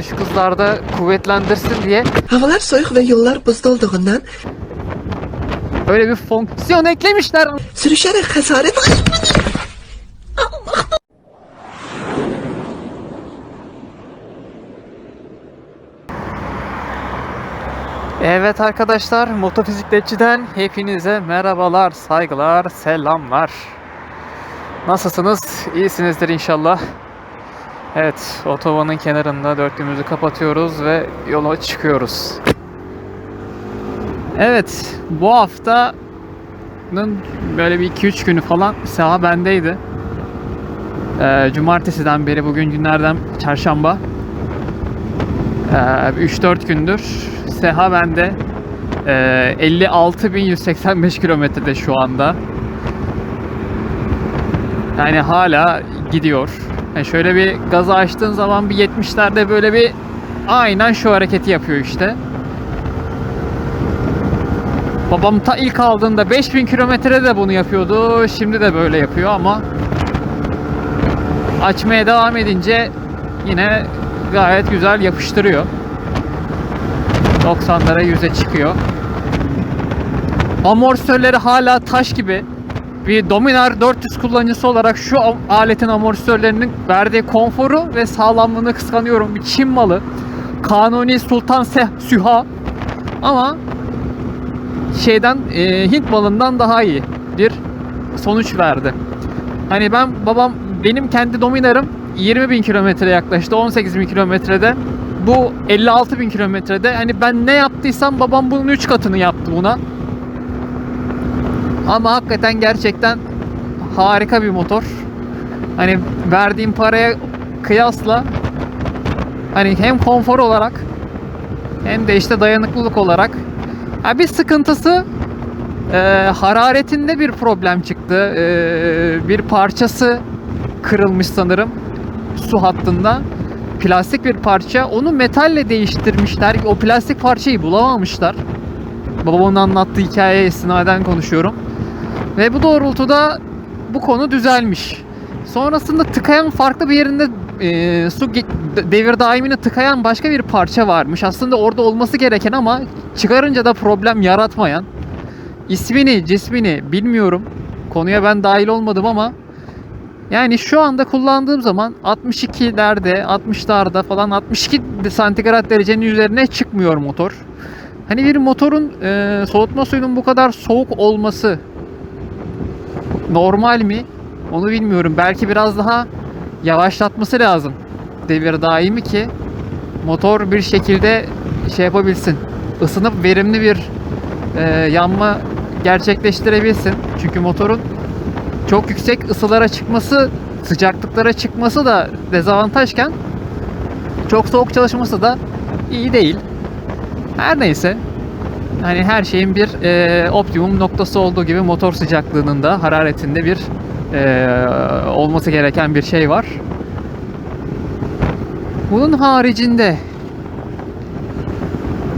dış kızlarda kuvvetlendirsin diye Havalar soyuq və yollar buzda olduğundan böyle bir fonksiyon eklemişler. sürüşərək xəsarət Evet arkadaşlar, Motofisikletçi'den hepinize merhabalar, saygılar, selamlar. Nasılsınız? İyisinizdir inşallah. Evet, otobanın kenarında dörtlüğümüzü kapatıyoruz ve yola çıkıyoruz. Evet, bu haftanın böyle bir 2-3 günü falan saha bendeydi. Ee, cumartesiden beri bugün günlerden çarşamba. Ee, 3-4 gündür Seha bende. Ee, 56.185 kilometrede şu anda. Yani hala gidiyor. Yani şöyle bir gazı açtığın zaman bir 70'lerde böyle bir aynen şu hareketi yapıyor işte. Babam ta ilk aldığında 5000 kilometrede de bunu yapıyordu. Şimdi de böyle yapıyor ama açmaya devam edince yine gayet güzel yapıştırıyor. 90'lara 100'e çıkıyor. Amortisörleri hala taş gibi. Bir Dominar 400 kullanıcısı olarak şu aletin amortisörlerinin verdiği konforu ve sağlamlığını kıskanıyorum. Bir Çin malı. Kanuni Sultan Seh Süha. Ama şeyden e, Hint malından daha iyi bir sonuç verdi. Hani ben babam benim kendi Dominar'ım 20 bin kilometre yaklaştı 18 bin kilometrede bu 56 bin kilometrede hani ben ne yaptıysam babam bunun 3 katını yaptı buna ama hakikaten gerçekten harika bir motor hani verdiğim paraya kıyasla hani hem konfor olarak hem de işte dayanıklılık olarak ha bir sıkıntısı e, hararetinde bir problem çıktı. E, bir parçası kırılmış sanırım su hattında. Plastik bir parça. Onu metalle değiştirmişler. O plastik parçayı bulamamışlar. Babamın anlattığı hikayeye istinaden konuşuyorum. Ve bu doğrultuda bu konu düzelmiş. Sonrasında tıkayan farklı bir yerinde e, su devir daimini tıkayan başka bir parça varmış. Aslında orada olması gereken ama çıkarınca da problem yaratmayan. İsmini, cismini bilmiyorum. Konuya ben dahil olmadım ama yani şu anda kullandığım zaman 62'lerde, 60'larda falan 62 santigrat derecenin üzerine çıkmıyor motor. Hani bir motorun e, soğutma suyunun bu kadar soğuk olması normal mi? Onu bilmiyorum. Belki biraz daha yavaşlatması lazım devir daimi ki motor bir şekilde şey yapabilsin. Isınıp verimli bir e, yanma gerçekleştirebilsin. Çünkü motorun çok yüksek ısılara çıkması, sıcaklıklara çıkması da dezavantajken çok soğuk çalışması da iyi değil. Her neyse. Hani her şeyin bir e, optimum noktası olduğu gibi motor sıcaklığının da hararetinde bir e, olması gereken bir şey var. Bunun haricinde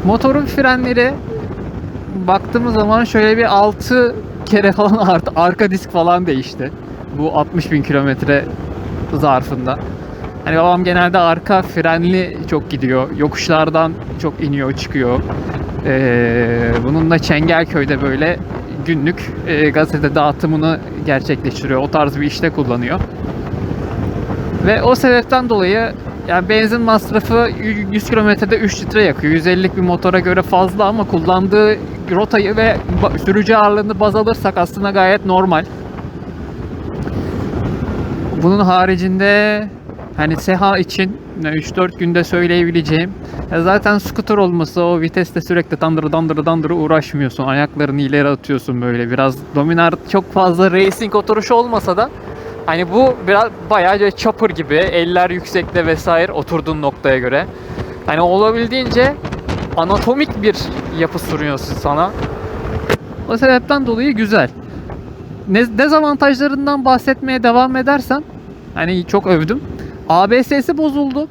motorun frenleri baktığımız zaman şöyle bir 6 kere falan art- arka disk falan değişti. Bu 60 bin kilometre zarfında. Hani babam genelde arka frenli çok gidiyor. Yokuşlardan çok iniyor çıkıyor. Ee, bununla Çengelköy'de böyle günlük e, gazete dağıtımını gerçekleştiriyor. O tarz bir işte kullanıyor. Ve o sebepten dolayı yani benzin masrafı 100 kilometrede 3 litre yakıyor. 150'lik bir motora göre fazla ama kullandığı rotayı ve sürücü ağırlığını baz alırsak aslında gayet normal. Bunun haricinde hani Seha için 3-4 günde söyleyebileceğim zaten scooter olması o viteste sürekli dandırı dandırı dandırı uğraşmıyorsun. Ayaklarını ileri atıyorsun böyle biraz. Dominar çok fazla racing oturuşu olmasa da hani bu biraz bayağı chopper gibi eller yüksekte vesaire oturduğun noktaya göre. Hani olabildiğince anatomik bir yapı sunuyorsun sana. O sebepten dolayı güzel. Ne, dezavantajlarından bahsetmeye devam edersem hani çok övdüm. ABS'si bozuldu.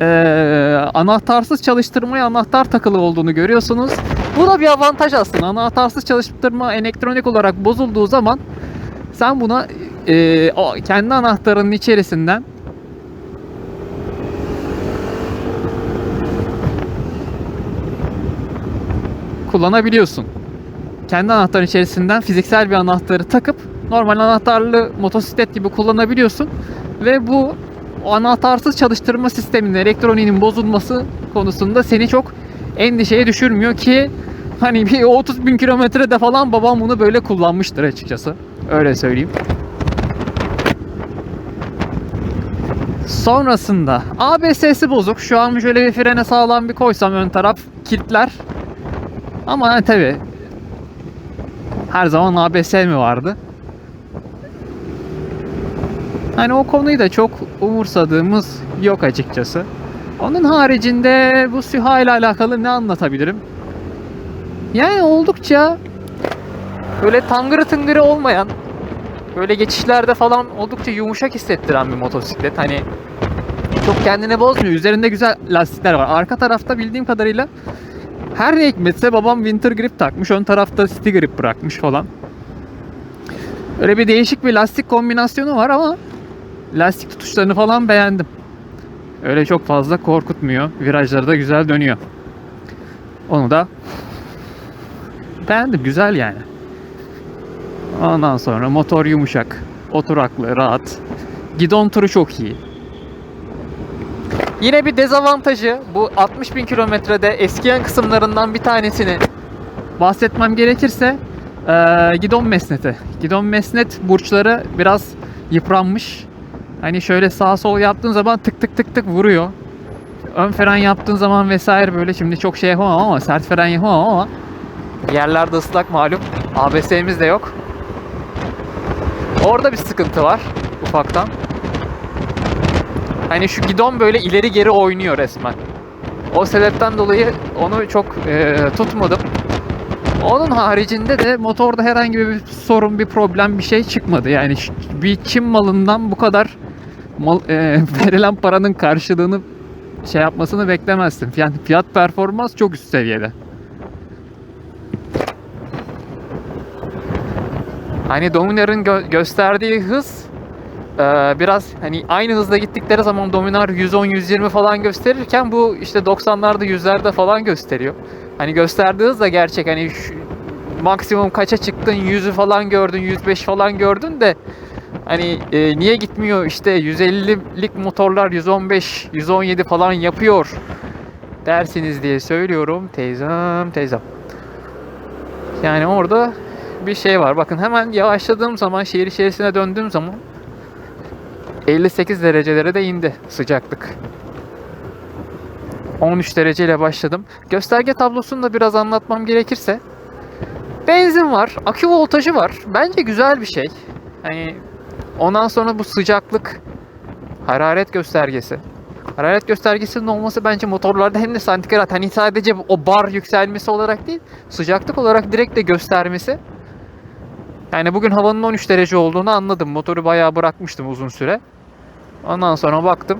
Ee, anahtarsız çalıştırmaya anahtar takılı olduğunu görüyorsunuz. Bu da bir avantaj aslında. Anahtarsız çalıştırma elektronik olarak bozulduğu zaman sen buna e, o kendi anahtarının içerisinden kullanabiliyorsun. Kendi anahtarın içerisinden fiziksel bir anahtarı takıp normal anahtarlı motosiklet gibi kullanabiliyorsun ve bu anahtarsız çalıştırma sisteminin, elektroniğinin bozulması konusunda seni çok endişeye düşürmüyor ki hani bir 30 bin kilometrede falan babam bunu böyle kullanmıştır açıkçası. Öyle söyleyeyim. Sonrasında ABS'si bozuk. Şu an şöyle bir frene sağlam bir koysam ön taraf kilitler. Ama tabi her zaman ABS mi vardı? Hani o konuyu da çok umursadığımız yok açıkçası. Onun haricinde bu SÜHA ile alakalı ne anlatabilirim? Yani oldukça böyle tangırı tıngırı olmayan böyle geçişlerde falan oldukça yumuşak hissettiren bir motosiklet. Hani çok kendini bozmuyor. Üzerinde güzel lastikler var. Arka tarafta bildiğim kadarıyla her ne hikmetse babam winter grip takmış. Ön tarafta city grip bırakmış falan. Öyle bir değişik bir lastik kombinasyonu var ama lastik tutuşlarını falan beğendim. Öyle çok fazla korkutmuyor. Virajları da güzel dönüyor. Onu da beğendim. Güzel yani. Ondan sonra motor yumuşak, oturaklı, rahat. Gidon turu çok iyi. Yine bir dezavantajı bu 60 bin kilometrede eskiyen kısımlarından bir tanesini bahsetmem gerekirse eee, gidon mesneti. Gidon mesnet burçları biraz yıpranmış. Hani şöyle sağ sol yaptığın zaman tık tık tık tık vuruyor. Ön fren yaptığın zaman vesaire böyle şimdi çok şey yapamam ama sert fren yapamam ama yerlerde ıslak malum. ABS'miz de yok. Orada bir sıkıntı var ufaktan. Hani şu gidon böyle ileri geri oynuyor resmen. O sebepten dolayı onu çok e, tutmadım. Onun haricinde de motorda herhangi bir sorun, bir problem, bir şey çıkmadı. Yani bir Çin malından bu kadar mal, e, verilen paranın karşılığını şey yapmasını beklemezdim. Yani fiyat performans çok üst seviyede. Hani Dominar'ın gö- gösterdiği hız e, biraz hani aynı hızda gittikleri zaman Dominar 110-120 falan gösterirken bu işte 90'larda 100'lerde falan gösteriyor. Hani gösterdiği hız da gerçek hani şu- maksimum kaça çıktın 100'ü falan gördün 105 falan gördün de hani e, niye gitmiyor işte 150'lik motorlar 115 117 falan yapıyor dersiniz diye söylüyorum teyzem teyzem. Yani orada bir şey var. Bakın hemen yavaşladığım zaman şehir içerisine döndüğüm zaman 58 derecelere de indi sıcaklık. 13 dereceyle başladım. Gösterge tablosunu da biraz anlatmam gerekirse benzin var, akü voltajı var. Bence güzel bir şey. Hani ondan sonra bu sıcaklık hararet göstergesi. Hararet göstergesinin olması bence motorlarda hem de santigrat hani sadece o bar yükselmesi olarak değil sıcaklık olarak direkt de göstermesi. Yani bugün havanın 13 derece olduğunu anladım. Motoru bayağı bırakmıştım uzun süre. Ondan sonra baktım.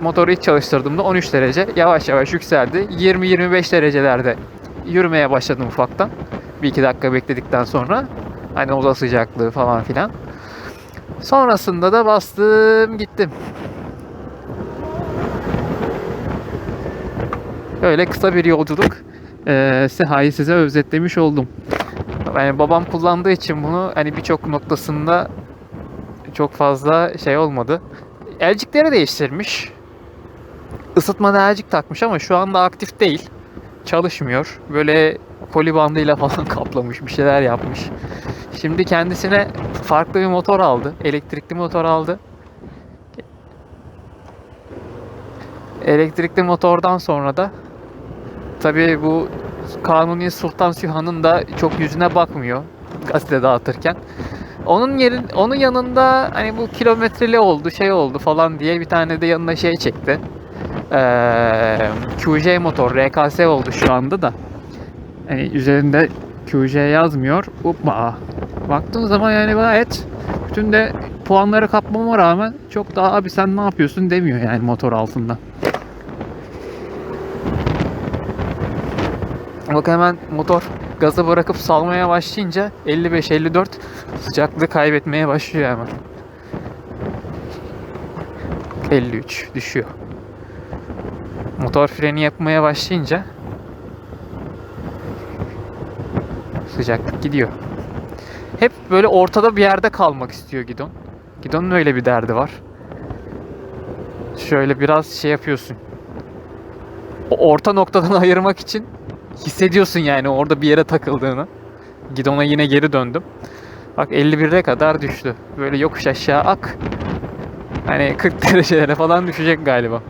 Motoru ilk çalıştırdığımda 13 derece yavaş yavaş yükseldi. 20-25 derecelerde yürümeye başladım ufaktan. Bir iki dakika bekledikten sonra. Hani oda sıcaklığı falan filan. Sonrasında da bastım gittim. Öyle kısa bir yolculuk. Ee, Seha'yı size özetlemiş oldum. Yani babam kullandığı için bunu hani birçok noktasında çok fazla şey olmadı. Elcikleri değiştirmiş. Isıtmalı elcik takmış ama şu anda aktif değil. Çalışmıyor. Böyle koli bandıyla falan kaplamış bir şeyler yapmış. Şimdi kendisine farklı bir motor aldı. Elektrikli motor aldı. Elektrikli motordan sonra da tabii bu Kanuni Sultan Sühan'ın da çok yüzüne bakmıyor gazete dağıtırken. Onun yerin onun yanında hani bu kilometreli oldu, şey oldu falan diye bir tane de yanına şey çekti. Ee, QJ motor RKS oldu şu anda da. Hani üzerinde QJ yazmıyor. Upma. Baktığın zaman yani gayet bütün de puanları kapmama rağmen çok daha abi sen ne yapıyorsun demiyor yani motor altında. Bak hemen motor gazı bırakıp salmaya başlayınca 55-54 sıcaklığı kaybetmeye başlıyor hemen. 53 düşüyor. Motor freni yapmaya başlayınca sıcaklık gidiyor. Hep böyle ortada bir yerde kalmak istiyor Gidon. Gidon'un öyle bir derdi var. Şöyle biraz şey yapıyorsun. O orta noktadan ayırmak için hissediyorsun yani orada bir yere takıldığını. Gidon'a yine geri döndüm. Bak 51'e kadar düştü. Böyle yokuş aşağı ak. Hani 40 derecelere falan düşecek galiba.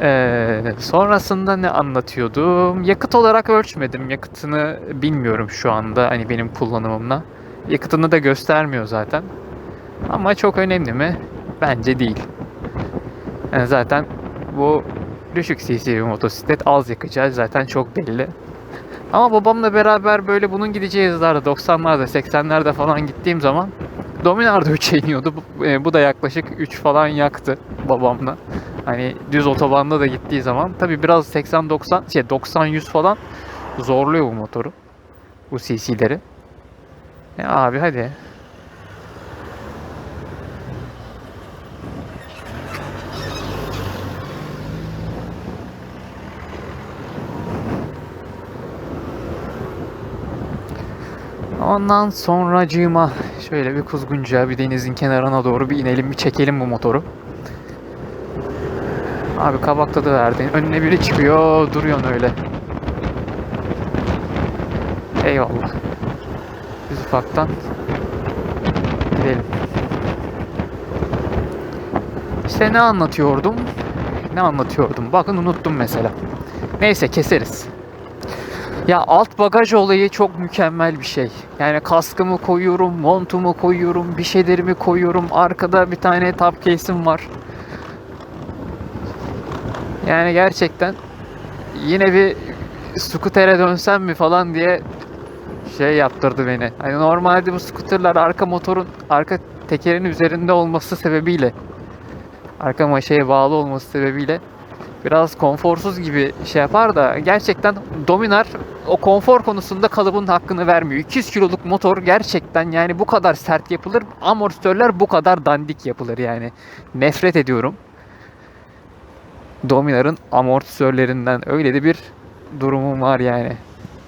Ee, sonrasında ne anlatıyordum? Yakıt olarak ölçmedim. Yakıtını bilmiyorum şu anda hani benim kullanımımla. Yakıtını da göstermiyor zaten. Ama çok önemli mi? Bence değil. Yani zaten bu düşük cc bir motosiklet az yakacağız zaten çok belli. Ama babamla beraber böyle bunun gideceği hızlarda 90'larda 80'lerde falan gittiğim zaman Dominar'da 3'e iniyordu. Bu, e, bu da yaklaşık 3 falan yaktı babamla. Hani düz otobanda da gittiği zaman tabi biraz 80-90 şey 90-100 falan zorluyor bu motoru. Bu CC'leri. Ya abi hadi. Ondan sonracığıma şöyle bir kuzgunca bir denizin kenarına doğru bir inelim bir çekelim bu motoru. Abi kabakta da verdin. Önüne biri çıkıyor duruyorsun öyle. Eyvallah. Biz ufaktan gidelim. İşte ne anlatıyordum? Ne anlatıyordum? Bakın unuttum mesela. Neyse keseriz. Ya alt bagaj olayı çok mükemmel bir şey. Yani kaskımı koyuyorum, montumu koyuyorum, bir şeylerimi koyuyorum. Arkada bir tane top case'im var. Yani gerçekten yine bir skutere dönsem mi falan diye şey yaptırdı beni. Hani normalde bu skuterler arka motorun arka tekerin üzerinde olması sebebiyle arka maşaya bağlı olması sebebiyle biraz konforsuz gibi şey yapar da gerçekten Dominar o konfor konusunda kalıbın hakkını vermiyor. 200 kiloluk motor gerçekten yani bu kadar sert yapılır. Amortisörler bu kadar dandik yapılır yani. Nefret ediyorum. Dominar'ın amortisörlerinden öyle de bir durumum var yani.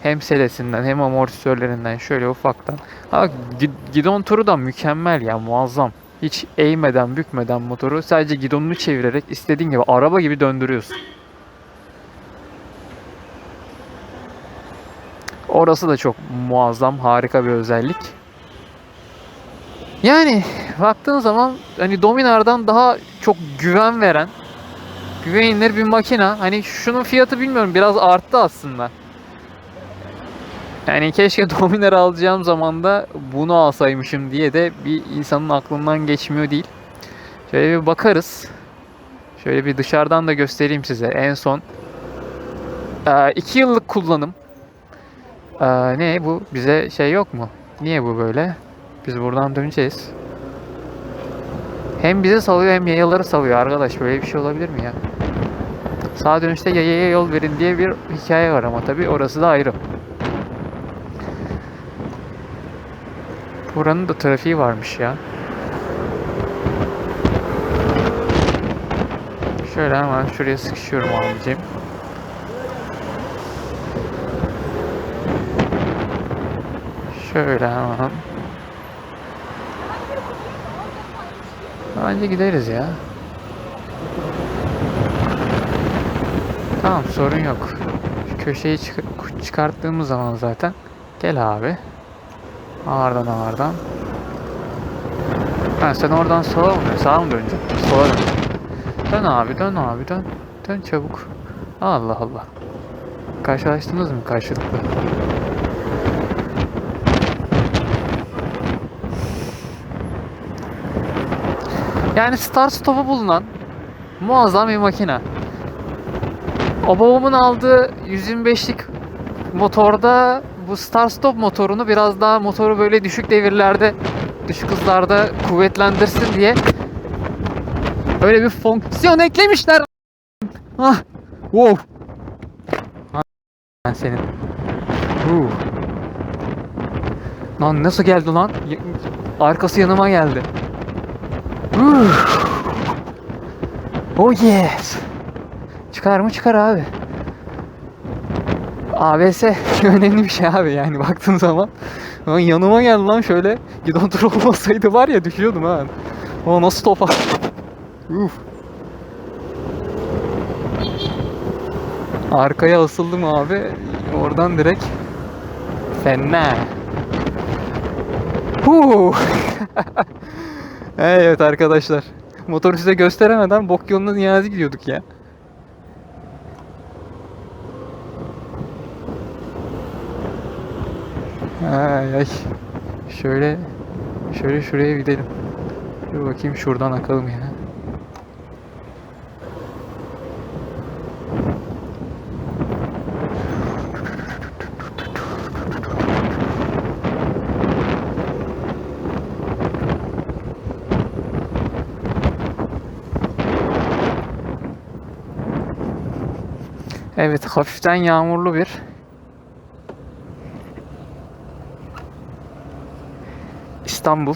Hem selesinden hem amortisörlerinden şöyle ufaktan. Ha gi- gidon turu da mükemmel ya muazzam. Hiç eğmeden bükmeden motoru sadece gidonunu çevirerek istediğin gibi araba gibi döndürüyorsun. Orası da çok muazzam, harika bir özellik. Yani baktığın zaman hani Dominar'dan daha çok güven veren, güvenilir bir makina. Hani şunun fiyatı bilmiyorum biraz arttı aslında. Yani keşke Dominar alacağım zaman da bunu alsaymışım diye de bir insanın aklından geçmiyor değil. Şöyle bir bakarız. Şöyle bir dışarıdan da göstereyim size. En son 2 yıllık kullanım. Ee, ne bu bize şey yok mu? Niye bu böyle? Biz buradan döneceğiz. Hem bizi salıyor hem yayaları salıyor arkadaş. Böyle bir şey olabilir mi ya? Sağ dönüşte yayaya yol verin diye bir hikaye var ama tabii orası da ayrı. Buranın da trafiği varmış ya. Şöyle hemen şuraya sıkışıyorum abicim. Şöyle hemen. Bence gideriz ya. Tamam sorun yok. Şu köşeyi çık- çıkarttığımız zaman zaten. Gel abi. Ağırdan ağırdan. Ha sen oradan sola mı? Sağa mı döneceksin? Sola dön. Dön abi dön abi dön. Dön çabuk. Allah Allah. Karşılaştınız mı karşılıklı? Yani start stop'u bulunan muazzam bir makine. O babamın aldığı 125'lik motorda bu start stop motorunu biraz daha motoru böyle düşük devirlerde düşük hızlarda kuvvetlendirsin diye öyle bir fonksiyon eklemişler. Ah, wow. Ben senin. Uh. Lan nasıl geldi lan? Arkası yanıma geldi. Uh. Oh yes. Çıkar mı çıkar abi. ABS önemli bir şey abi yani baktığın zaman. Lan yanıma geldi lan şöyle. Gidon tur olmasaydı var ya düşüyordum ha. O nasıl topa. Uf. Arkaya asıldım abi. Oradan direkt fena. Huu. evet arkadaşlar. Motoru size gösteremeden bok yoluna niyazi gidiyorduk ya. Ay ay. Şöyle şöyle şuraya gidelim. Dur bakayım şuradan akalım ya. Evet, hafiften yağmurlu bir İstanbul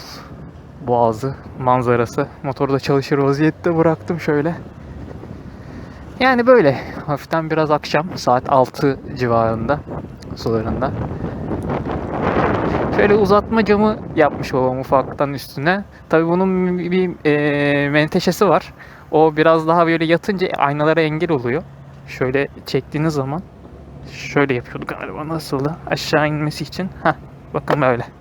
Boğazı manzarası. Motoru da çalışır vaziyette bıraktım şöyle. Yani böyle hafiften biraz akşam saat 6 civarında sularında. Şöyle uzatma camı yapmış babam ufaktan üstüne. Tabii bunun bir e, menteşesi var. O biraz daha böyle yatınca aynalara engel oluyor. Şöyle çektiğiniz zaman şöyle yapıyorduk galiba nasıldı? Aşağı inmesi için. Heh, bakın böyle.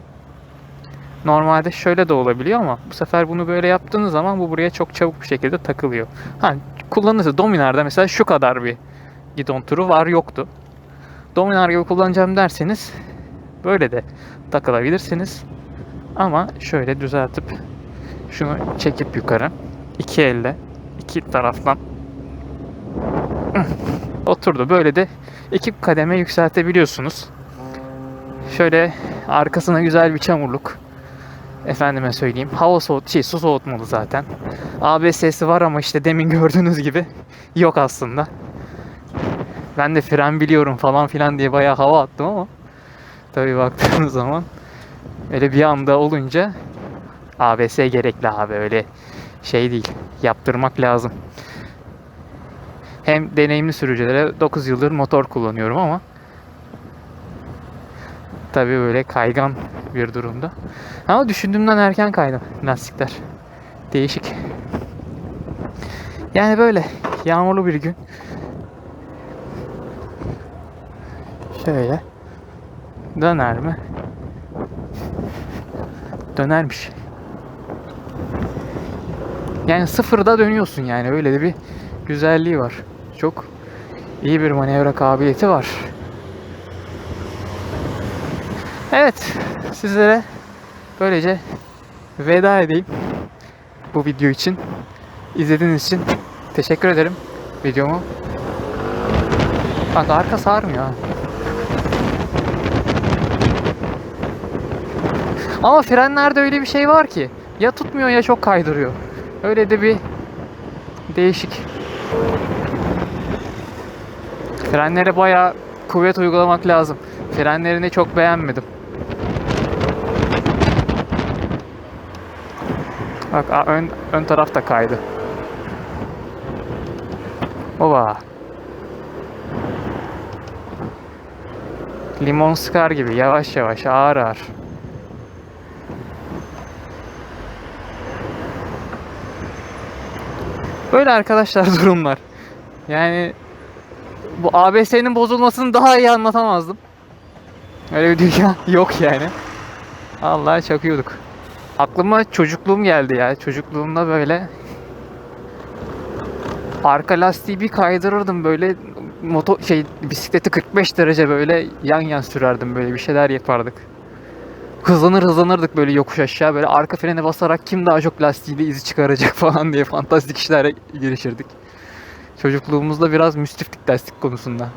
Normalde şöyle de olabiliyor ama bu sefer bunu böyle yaptığınız zaman bu buraya çok çabuk bir şekilde takılıyor. Ha kullanırsa Dominar'da mesela şu kadar bir gidon turu var yoktu. Dominar gibi kullanacağım derseniz böyle de takılabilirsiniz. Ama şöyle düzeltip şunu çekip yukarı iki elle iki taraftan oturdu. Böyle de iki kademe yükseltebiliyorsunuz. Şöyle arkasına güzel bir çamurluk. Efendime söyleyeyim. Hava soğut, şey su soğutmalı zaten. ABS'si var ama işte demin gördüğünüz gibi yok aslında. Ben de fren biliyorum falan filan diye bayağı hava attım ama tabii baktığınız zaman öyle bir anda olunca ABS gerekli abi öyle şey değil. Yaptırmak lazım. Hem deneyimli sürücülere 9 yıldır motor kullanıyorum ama tabii böyle kaygan bir durumda. Ama düşündüğümden erken kaydım lastikler. Değişik. Yani böyle yağmurlu bir gün. Şöyle. Döner mi? Dönermiş. Yani sıfırda dönüyorsun yani öyle de bir güzelliği var. Çok iyi bir manevra kabiliyeti var. Evet, sizlere böylece veda edeyim bu video için. İzlediğiniz için teşekkür ederim videomu. Bak arka sarmıyor. Ama frenlerde öyle bir şey var ki ya tutmuyor ya çok kaydırıyor. Öyle de bir değişik. Frenlere bayağı kuvvet uygulamak lazım. Frenlerini çok beğenmedim. Bak a- ön, ön taraf da kaydı. Oba. Limon sıkar gibi yavaş yavaş ağır ağır. Böyle arkadaşlar durumlar. Yani bu ABS'nin bozulmasını daha iyi anlatamazdım. Öyle bir dünya yok yani. Vallahi çakıyorduk. Aklıma çocukluğum geldi ya. Çocukluğumda böyle arka lastiği bir kaydırırdım böyle moto şey bisikleti 45 derece böyle yan yan sürerdim böyle bir şeyler yapardık. Hızlanır hızlanırdık böyle yokuş aşağı böyle arka frene basarak kim daha çok lastiğiyle izi çıkaracak falan diye fantastik işlere girişirdik. Çocukluğumuzda biraz müstiftik lastik konusunda.